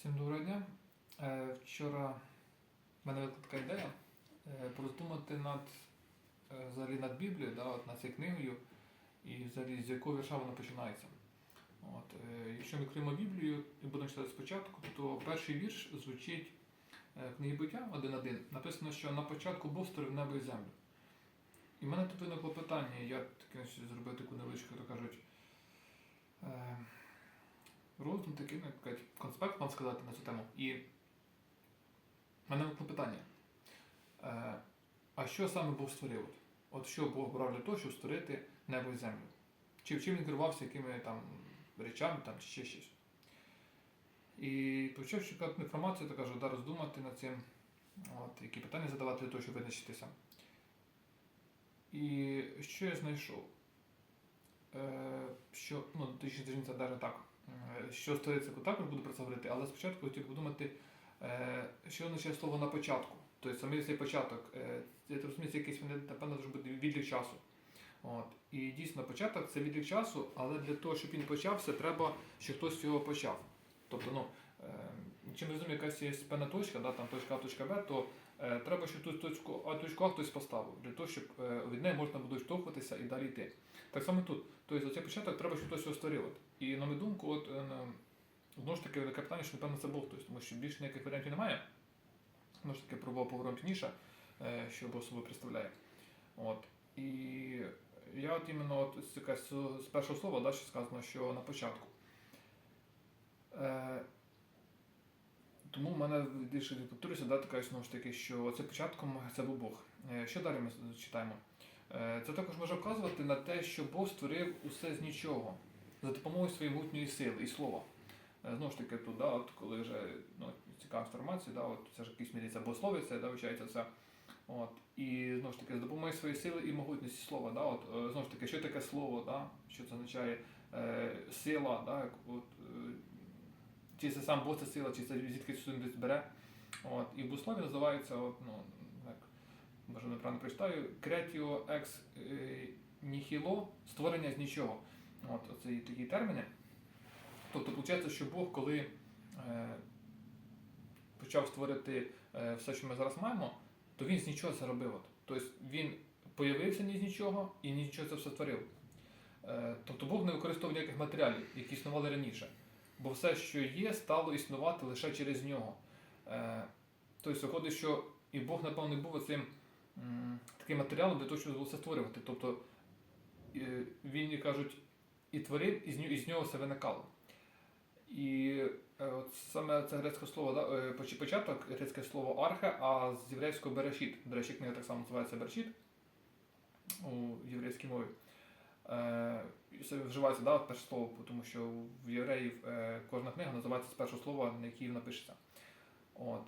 Всім доброго дня. Е, Вчора в мене виникла така ідея е, пороздумати над, е, взагалі над Біблією, да, над цією книгою, і взагалі з якого вірша вона починається. От, якщо ми відкриємо Біблію і будемо читати спочатку, то перший вірш звучить в книгі буття 1.1. Написано, що на початку Бог створив небо і землю. І в мене тут виникло питання, я таке зробив таку невеличку, то кажуть. Роздум такий, ну, як кажуть, конспект, вам сказати на цю тему. І в мене виникло питання. Е, а що саме Бог створив? От, що Бог брав для того, щоб створити небо і землю? Чи в чим він керувався якими там речами там, чи ще щось? І почав шукати інформацію, то кажу, да, роздумати над цим, от, які питання задавати для того, щоб визначитися. І що я знайшов? Е, що, ну, точніше, навіть так. Е, Що стосується також буду про це говорити, але спочатку хотів подумати, е, що означає слово на початку. Тобто саме цей початок. Е, Це розуміється, якийсь напевно, може бути відлік часу. От. І дійсно початок це відлік часу, але для того, щоб він почався, треба, щоб хтось його почав. Тобто, ну, чим я розумію, якась є певна точка, да, там точка А, точка Б, то е, треба, щоб ту точку А, точку А хтось поставив, для того, щоб від неї можна буде штовхуватися і далі йти. Так само тут. Тобто за початок треба, щоб хтось його створив. І на мою думку, от, е, знову ж таки, велике питання, що напевно це Бог, тобто, тому що більше ніяких варіантів немає. Знову ж таки, про Бога поговоримо пізніше, е, що Бог собою представляє. От. І я от іменно от, якась, з першого слова, да, що сказано, що на початку. Е, тому в мене більше повторюся, да, така знову ж таки, що це початком це був Бог. Е, Що далі ми читаємо? Е, Це також може вказувати на те, що Бог створив усе з нічого за допомогою своєї могутньої сили і слова. Е, Знову ж таки, тут, да, от, коли вже ну, цікава інформація, да, от, це ж якийсь мірі це да, вивчається це. От, і знову ж таки, за допомогою своєї сили і могутності слова. Да, от, е, знову ж таки, що таке слово, да, що це означає е, сила, да, от, е, чи це сам Бог це сила, чи це звідки десь бере. От, і в богослові називається, от, ну, як, може неправильно прочитаю, кретіо екс ніхіло, створення з нічого. От, оце є такі терміни. Тобто, виходить, що Бог, коли е, почав створити е, все, що ми зараз маємо, то він з нічого це робив. Тобто він появився ні з нічого і нічого це все створив. Е, тобто Бог не використовував ніяких матеріалів, які існували раніше. Бо все, що є, стало існувати лише через нього. Тобто виходить, що і Бог, напевно, був цим таким матеріалом для того, щоб все створювати. Тобто він, кажуть, і творив, і з нього, все виникало. І от саме це грецьке слово, да, е, початок, грецьке слово архе, а з єврейського берешіт. До речі, книга так само називається берешіт у єврейській мові. Е, це вживається да, перше слово, тому що в євреїв е, кожна книга називається з першого слова, на якій вона пишеться. От.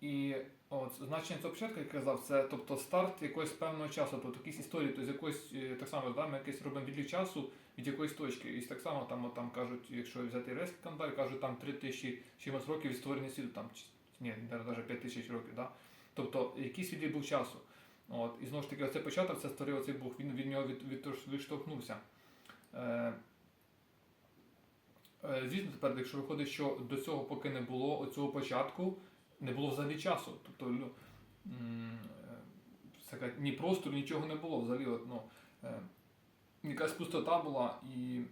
І от, значення цього початку, як я казав, це тобто старт якогось певного часу, тобто якісь історії, тобто з якоїсь, так само, да, ми якийсь робимо відлік часу від якоїсь точки. І так само там, там кажуть, якщо взяти єврейський календар, кажуть, там 3 тисячі чимось років від створення світу, там, ні, навіть 5 тисяч років. Да? Тобто якийсь відлік був часу. От, і знову ж таки, оцей початок це створив оцей Бог, він від нього від, від, відштовхнувся. Е, е, звісно, тепер, якщо виходить, що до цього, поки не було оцього початку, не було взагалі часу. Тобто е, ні простору, нічого не було. Взагалі, от, ну, е, якась пустота була, і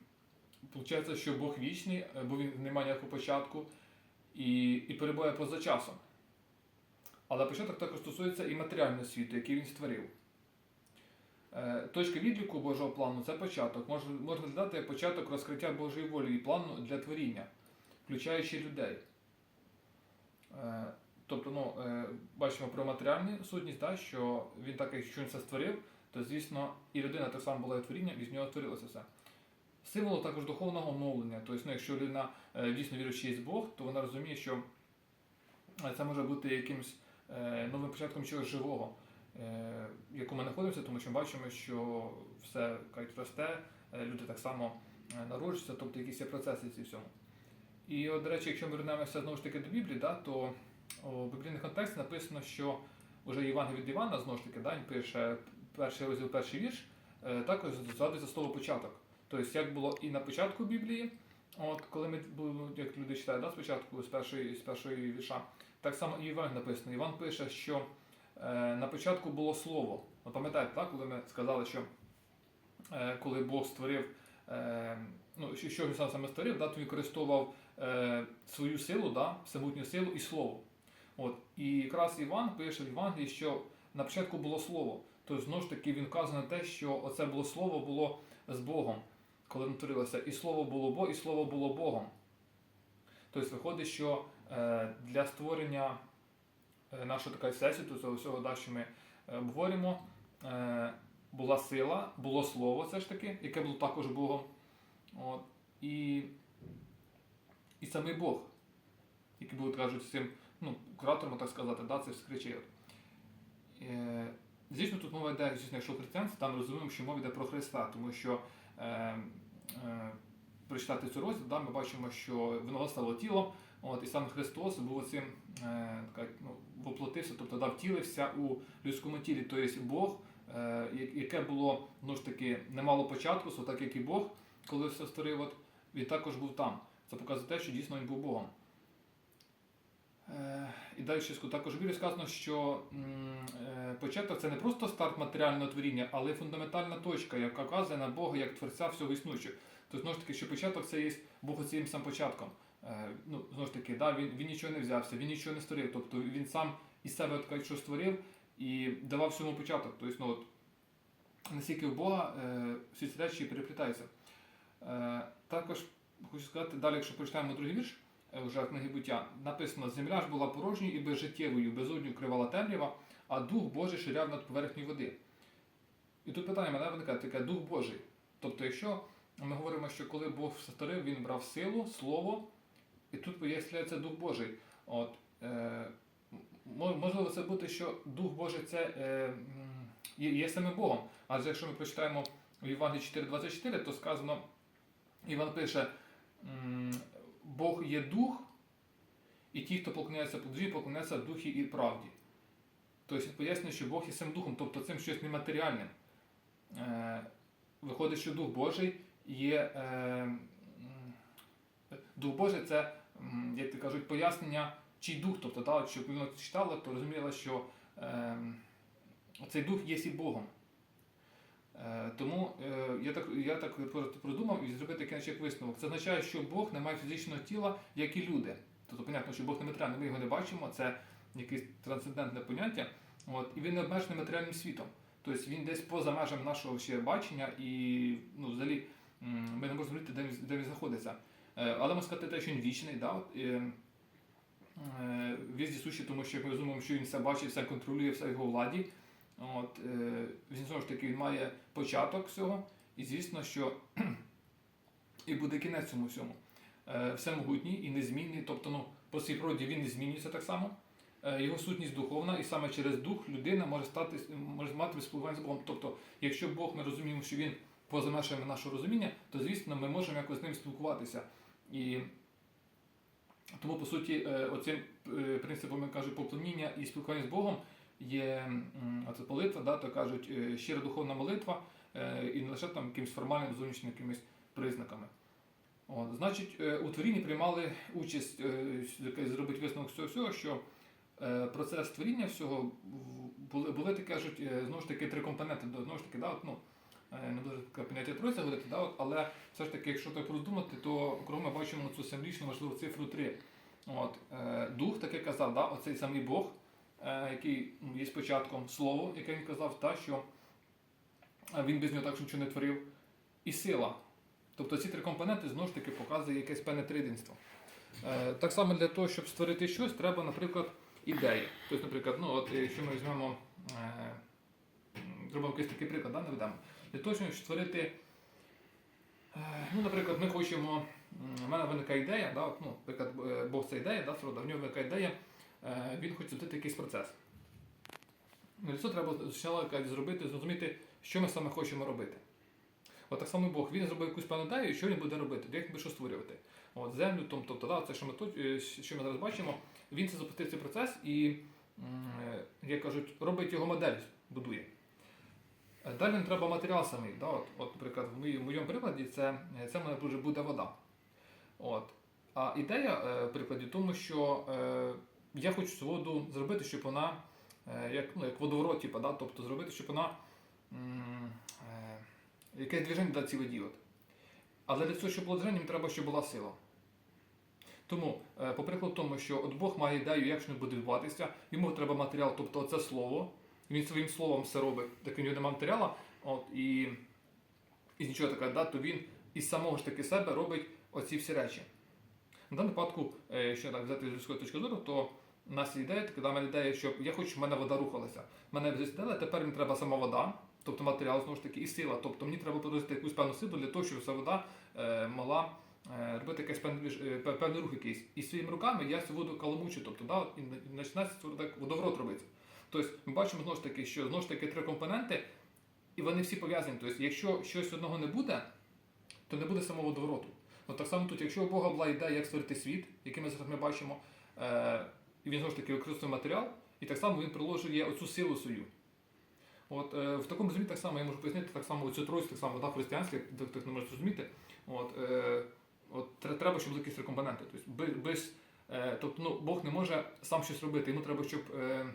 виходить, що Бог вічний, е, бо він не має ніякого початку і, і перебуває поза часом. Але початок також стосується і матеріального світу, який він створив. Е, Точка відліку Божого плану це початок. Можна, можна як початок розкриття Божої волі і плану для творіння, включаючи людей. Е, Тобто, ну, бачимо про матеріальну сутність, да, що він так, він це створив, то звісно і людина так само була і творінням, і з нього творилося все. Символ також духовного оновлення. Тобто, ну, якщо людина е, дійсно вірує, що є Бог, то вона розуміє, що е, це може бути якимось е, новим початком чогось живого, в якому ми знаходимося, тому що ми бачимо, що все кажуть, росте, люди так само народжуються, тобто якісь є процеси ці всьому. І от, до речі, якщо ми вернемося знову ж таки до Біблії, да, то у біблійних контексті написано, що вже Іван від Івана, знову ж таки, да, пише перший розділ, перший вірш, е, також згадується слово початок. Тобто, як було і на початку Біблії, От коли ми були, як люди читають да, спочатку з першої, з першої вірша, так само і Іван написано. Іван пише, що е, на початку було слово. Ви пам'ятаєте, так, коли ми сказали, що е, коли Бог створив, е, ну, що, він сам саме створив, да, то він використовував е, свою силу, да, всемогутню силу і слово. От, і якраз Іван пише в Євангелії, що на початку було слово. Тобто, знову ж таки, він вказує на те, що оце було слово було з Богом, коли воно творилося. І слово було Бог, і слово було Богом. Тобто виходить, що е, для створення е, нашого такої всесвіту, цього всього, да, що ми е, обговорюємо, е, була сила, було слово, все ж таки, яке було також Богом. От, і, і самий Бог, який був, кажуть, цим ну, куратором, так сказати, да, це вскричив. Звісно, тут мова йде, звісно, якщо християнство, там розуміємо, що мова йде про Христа, тому що е, е, прочитати цю розділ, да, ми бачимо, що воно стало тілом, от, і сам Христос був цим е, така, ну, воплотився, тобто да, втілився у людському тілі, тобто Бог, е, яке було ну ж таки не мало початку, так як і Бог, коли все створив, от, він також був там. Це показує те, що дійсно він був Богом. Е, І далі також в Біблії сказано, що е, початок це не просто старт матеріального творіння, але й фундаментальна точка, яка вказує на Бога як творця всього існуючого. Тобто, знову ж таки, що початок це є Бог оцим сам початком. Е, Ну, знову ж таки, да, він, він нічого не взявся, він нічого не створив. Тобто він сам із себе от, що створив і давав всьому початок. Тобто, ну, от, наскільки в Бога е, всі ці речі переплітаються. Е, також хочу сказати, далі, якщо прочитаємо другий вірш, е, вже книги буття, написано: Земля ж була порожньою і безжиттєвою, безодню кривала темрява, а Дух Божий ширяв над поверхнею води. І тут питання мене виникає таке Дух Божий. Тобто, якщо ми говоримо, що коли Бог створив, він брав силу, слово, і тут поясняється Дух Божий. От, е, можливо, це бути, що Дух Божий це е, є, саме Богом. Адже якщо ми прочитаємо у Євангелії 4.24, то сказано, Іван пише, Бог є дух, і ті, хто поклоняється подві, поклоняються духі і правді. Тобто пояснює, що Бог є цим духом, тобто цим щось нематеріальним. Е, виходить, що Дух Божий є. Е, Дух Божий це, як то кажуть, пояснення, чий дух, тобто, да, щоб воно читало, то розуміло, що е, цей дух є і Богом. Тому я так, я так продумав і зробив такий як висновок. Це означає, що Бог не має фізичного тіла, як і люди. Тобто, понятно, що Бог не матеріальний, ми його не бачимо, це якесь трансцендентне поняття. От, і він не обмежений матеріальним світом. Тобто він десь поза межами нашого ще бачення, і ну, взагалі ми не можемо зрозуміти, де він, де він знаходиться. Е, Але можна сказати, те, що він вічний, да? от, е, е, суші, тому що як ми розуміємо, що він все бачить, все контролює, все його владі. От, е, він знову ж таки він має початок всього, і звісно, що і буде кінець цьому всьому. Е, всемогутній і незмінний, тобто ну, по своїй природі він не змінюється так само. Е, його сутність духовна, і саме через дух людина може стати може мати спілкування з Богом. Тобто, якщо Бог ми розуміємо, що він поза межами нашого розуміння, то звісно ми можемо якось з ним спілкуватися. І тому, по суті, е, оцим е, принципом, я кажу, поклоніння і спілкування з Богом є оце молитва, да, то кажуть, щира духовна молитва, і не лише там якимось формальним зовнішнім якимись признаками. От, значить, у творінні приймали участь, який зробить висновок з цього всього, що процес творіння всього були, були такі, кажуть, е, знову ж таки, три компоненти. Знову ж таки, да, от, ну, е, не таке поняття троїця говорити, да, от, але все ж таки, якщо так роздумати, то ми бачимо цю символічну важливу цифру 3. От, е, дух, так як казав, да, оцей самий Бог, е, який є початком слово, яке він казав, та, що е, він без нього також нічого не творив, і сила. Тобто ці три компоненти знову ж таки показує якесь певне триденство. Е, так само для того, щоб створити щось, треба, наприклад, ідеї. Тобто, наприклад, ну, от, якщо ми візьмемо, е, зробимо якийсь такий приклад, да, наведемо. Для того, щоб створити, е, ну, наприклад, ми хочемо, в мене виникає ідея, да, от, ну, наприклад, е, Бог це ідея, да, срода, в нього виникає ідея, він хоче зробити якийсь процес. Ну, Для цього треба спочатку зробити, зрозуміти, що ми саме хочемо робити. От так само Бог, він зробив якусь певну ідею, що він буде робити, як він буде що створювати. От, землю, тобто, да, це, що ми тут, що ми зараз бачимо, він це запустив цей процес і, е, як кажуть, робить його модель, будує. Е, Далі нам треба матеріал самий. Да? От, от, наприклад, в моєму прикладі це, це в мене вже буде вода. От. А ідея е, прикладі в тому, що е, я хочу цю воду зробити, щоб вона е, як, ну, як водоворот, типу, да? тобто зробити, щоб вона е, якесь движення цій воді. Але для цього, щоб було движення, мені треба, щоб була сила. Тому, е, по прикладу тому, що от Бог має ідею, як що буде відбуватися, йому треба матеріал, тобто це слово. Він своїм словом все робить, так у нього немає матеріалу, от, і, і нічого таке, да, то він із самого ж таки себе робить оці всі речі. На даному випадку, е, якщо так взяти з людської точки зору, то у нас є ідея, така мене ідея, що я хочу, щоб в мене вода рухалася. В мене зістела, тепер мені треба сама вода, тобто матеріал знову ж таки, і сила. Тобто мені треба подати якусь певну силу для того, щоб ця вода е, могла е, робити якийсь е, пев- певний рух якийсь. І своїми руками я цю воду каламучу, тобто да, і починається так водоворот робиться. Тобто ми бачимо знову ж таки, що знову ж таки три компоненти, і вони всі пов'язані. Тобто, якщо щось одного не буде, то не буде самого водовороту. От так само тут, якщо у Бога була ідея, як створити світ, який ми зараз ми бачимо, е, і він знову ж таки використовує матеріал, і так само він приложує оцю силу свою. От, е, в такому змі так само я можу пояснити так само оцю тройську, так само да, християнське, хтось не може зрозуміти. От, е, от, треба, щоб були якісь три компоненти. Тобто, без, тобто, ну, Бог не може сам щось робити, йому треба, щоб е,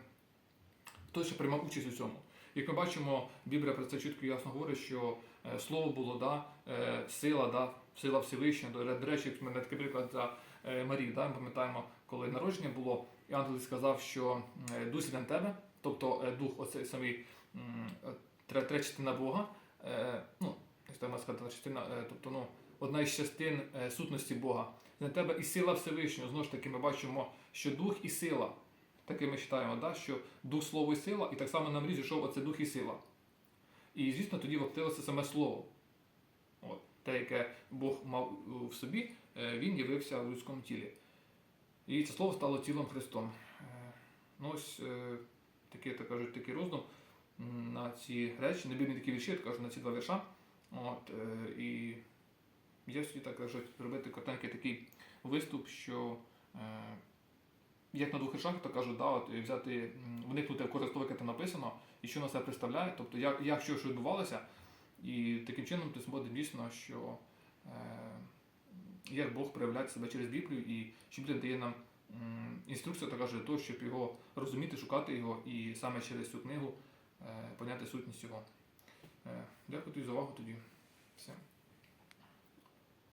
хтось приймав участь у цьому. Як ми бачимо, Біблія про це чітко ясно говорить, що е, слово було, да, е, сила, да, сила Всевишня. До, речі, в мене такий приклад за е, Марію, да, ми пам'ятаємо, коли народження було, і ангел сказав, що дух сіде на тебе, тобто дух, оцей самий третя частина Бога, ну, як сказати, частина, тобто ну, одна із частин е, сутності Бога. На тебе і сила Всевишнього. Знову ж таки, ми бачимо, що дух і сила. Таке ми вважаємо, да, що дух, слово і сила, і так само на мрізі йшов оце дух і сила. І, звісно, тоді воплотилося саме слово. От, те, яке Бог мав е, в собі, е, він явився в людському тілі. І це слово стало тілом Христом. Ну, ось такий, так кажуть, такий роздум на ці речі, небірні такі вірші, я кажу, на ці два вірша. От, і я собі так кажуть, зробити коротенький такий виступ, що е, як на двох віршах, то кажуть, да, от, взяти, вникнути в яке там написано, і що на себе представляє, тобто як, як що, що відбувалося, і таким чином ти зможеш дійсно, що е, як Бог проявляє себе через Біблію, і що Біблія дає нам м, інструкцію така для того, щоб його розуміти, шукати його, і саме через цю книгу е, поняти сутність його. Дякую тобі за увагу тоді. Все.